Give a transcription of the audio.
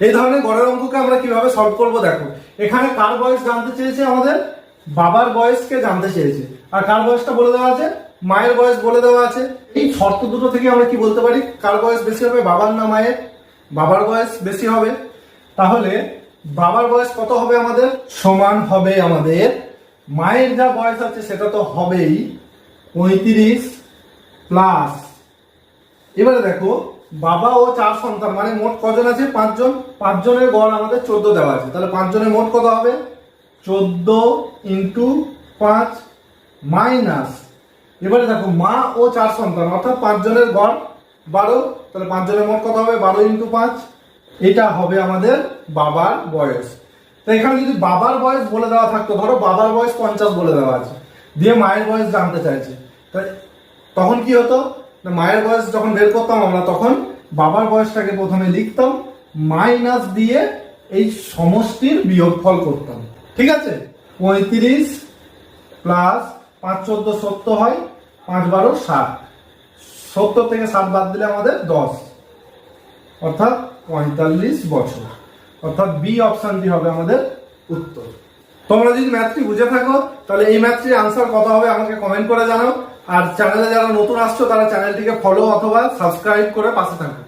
এই ধরনের গড়ের অঙ্ককে আমরা কীভাবে সলভ করব দেখো। এখানে কার বয়স জানতে চেয়েছে আমাদের? বাবার বয়সকে জানতে চেয়েছে। আর কার বয়সটা বলে দেওয়া আছে? মায়ের বয়স বলে দেওয়া আছে। এই শর্ত দুটো থেকে আমরা কি বলতে পারি? কার বয়স বেশি হবে, বাবার না মায়ের? বাবার বয়স বেশি হবে। তাহলে বাবার বয়স কত হবে আমাদের? সমান হবে আমাদের। মায়ের যা বয়স আছে সেটা তো হবেই পঁয়ত্রিশ প্লাস। এবারে দেখো বাবা ও চার সন্তান মানে মোট কজন আছে? পাঁচজন? পাঁচজনের গড় আমাদের চোদ্দ দেওয়া আছে। তাহলে পাঁচজনের মোট কত হবে? চোদ্দ ইন্টু পাঁচ মাইনাস। এবারে দেখো, মা ও চার সন্তান, অর্থাৎ পাঁচজনের গড় বারো। তাহলে পাঁচজনের মোট কত হবে? বারো ইন্টু পাঁচ। এটা হবে আমাদের বাবার বয়স। তো এখানে যদি বাবার বয়স বলে দেওয়া থাকতো, ধরো বাবার বয়স পঞ্চাশ বলে দেওয়া আছে। দিয়ে মায়ের বয়স জানতে চাইছে। তখন কি হতো? মায়ের বয়স যখন বের করতাম আমরা তখন, বাবার বয়সটাকে প্রথমে লিখতাম, মাইনাস দিয়ে এই সমষ্টির বিয়োগফল করতাম। ঠিক আছে? পঁয়ত্রিশ প্লাস পাঁচ চোদ্দ সত্তর হয়, পাঁচ বারো ষাট। সত্তর থেকে ষাট বাদ দিলে আমাদের দশ। অর্থাৎ পঁয়তাল্লিশ বছর। অর্থাৎ বি অপশনটি হবে আমাদের উত্তর। তোমরা যদি ম্যাথটি বুঝে থাকো, তাহলে এই ম্যাথটির আনসার কত হবে আমাকে কমেন্ট করে জানাও। আর চ্যানেলে যারা নতুন আসছো, তারা চ্যানেলটিকে ফলো অথবা সাবস্ক্রাইব করে পাশে থাকো।